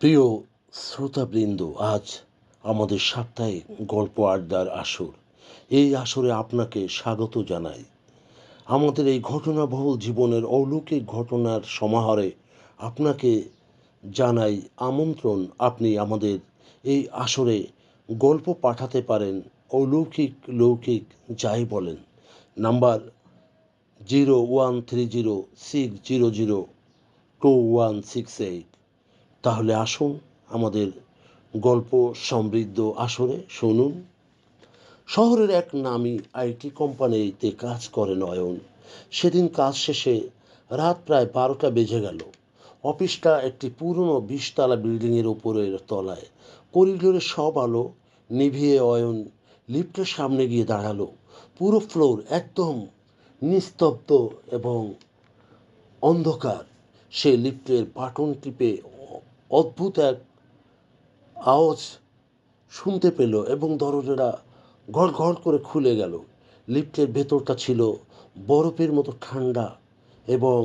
প্রিয় শ্রোতাবৃন্দ, আজ আমাদের সাপ্তাহিক গল্প আড্ডার আসর। এই আসরে আপনাকে স্বাগত জানাই। আমাদের এই ঘটনাবহুল জীবনের অলৌকিক ঘটনার সমাহারে আপনাকে জানাই আমন্ত্রণ। আপনি আমাদের এই আসরে গল্প পাঠাতে পারেন, অলৌকিক, লৌকিক, যাই বলেন। Number zero one three zero six zero zero two one six eight. তাহলে আসুন আমাদের গল্প সমৃদ্ধ আসরে শুনুন। শহরের এক নামী আইটি কোম্পানিতে কাজ করেন অয়ন সেদিন কাজ শেষে রাত প্রায় বারোটা বেজে গেল। অফিসটা একটি পুরনো বিশতলা বিল্ডিংয়ের উপরের তলায়। করিডোরে সব আলো নিভিয়ে অয়ন লিফটের সামনে গিয়ে দাঁড়াল। পুরো ফ্লোর একদম নিস্তব্ধ এবং অন্ধকার। সে লিফটের বাটন টিপে অদ্ভুত এক আওয়াজ শুনতে পেল এবং দরজাটা ঘর ঘর করে খুলে গেল। লিফটের ভেতরটা ছিল বরফের মতো ঠান্ডা এবং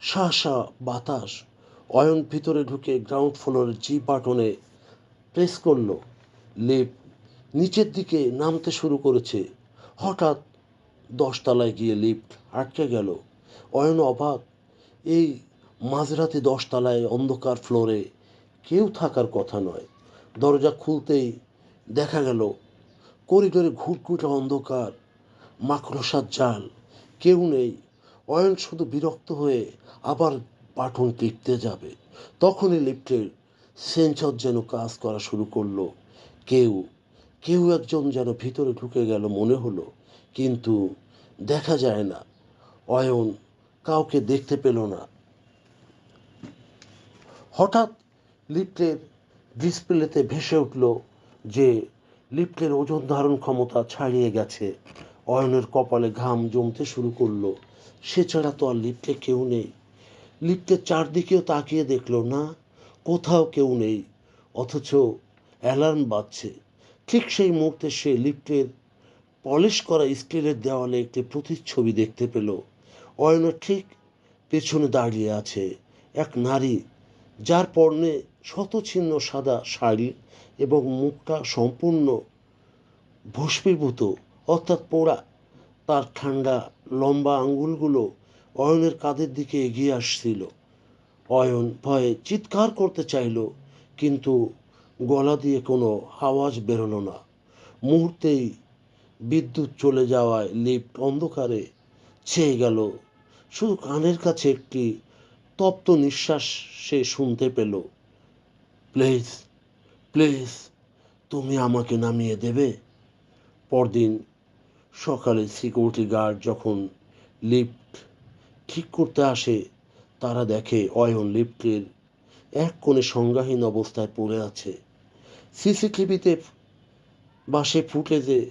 শাসা বাতাস। অয়ন ভিতরে ঢুকে গ্রাউন্ড ফ্লোরের জি বাটনে প্রেস করল। লিফট নিচের দিকে নামতে শুরু করেছে। হঠাৎ দশতলায় গিয়ে লিফট আটকে গেল। অয়ন অবাক, এই মাঝরাতে দশতলায় অন্ধকার ফ্লোরে কেউ থাকার কথা নয়। দরজা খুলতেই দেখা গেল, করিডোরে ঘুটঘুটে অন্ধকার, মাকড়সার জাল, কেউ নেই। অয়ন শুধু বিরক্ত হয়ে আবার বাটন টিপতে যাবে। তখনই লিফটের সেন্সর যেন কাজ করা শুরু করল। কেউ কেউ একজন যেন ভিতরে ঢুকে গেল মনে হলো, কিন্তু দেখা যায় না। অয়ন কাউকে দেখতে পেল না। হঠাৎ লিফটের ডিসপ্লেতে ভেসে উঠল যে লিফটের ওজন ধারণ ক্ষমতা ছাড়িয়ে গেছে। অয়নের কপালে ঘাম জমতে শুরু করল। সে ছাড়া তো আর লিফটে কেউ নেই। লিফটের চারদিকেও তাকিয়ে দেখল, না, কোথাও কেউ নেই। অথচ অ্যালার্ম বাজছে। ঠিক সেই মুহূর্তে সে লিফটের পলিশ করা স্টিলের দেওয়ালে একটি প্রতিচ্ছবি দেখতে পেল। অয়নের ঠিক পেছনে দাঁড়িয়ে আছে। এক নারী যার পরনে শতছিন্ন সাদা শাড়ি এবং মুখটা সম্পূর্ণ ভস্মীভূত, অর্থাৎ পোড়া। তার ঠান্ডা, লম্বা আঙ্গুলগুলো অয়নের কাঁধের দিকে এগিয়ে আসছিল। অয়ন ভয়ে চিৎকার করতে চাইল, কিন্তু গলা দিয়ে কোনো আওয়াজ বেরোলো না। মুহূর্তেই বিদ্যুৎ চলে যাওয়ায় লিফট অন্ধকারে ছেয়ে গেল। শুধু কানের কাছে একটি তপ্ত নিঃশ্বাস সে শুনতে পেল। প্লিজ প্লিজ, তুমি আমাকে নামিয়ে দেবে? পরদিন সকালে সিকিউরিটি গার্ড যখন লিফট ঠিক করতে আসে, তারা দেখে অয়ন লিফটের এক কোণে সংজ্ঞাহীন অবস্থায় পড়ে আছে। সিসিটিভিতে বাসে ফুটেজে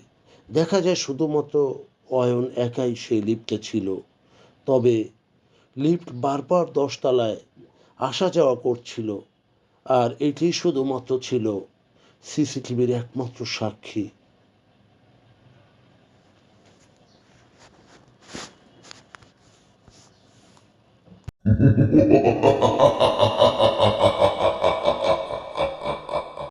দেখা যায় শুধুমাত্র অয়ন একাই সেই লিফটে ছিল। তবে লিফট বারবার দশতলায় আসা যাওয়া করছিল আর এটি শুধুমাত্র ছিল সিসিটিভির একমাত্র সাক্ষী।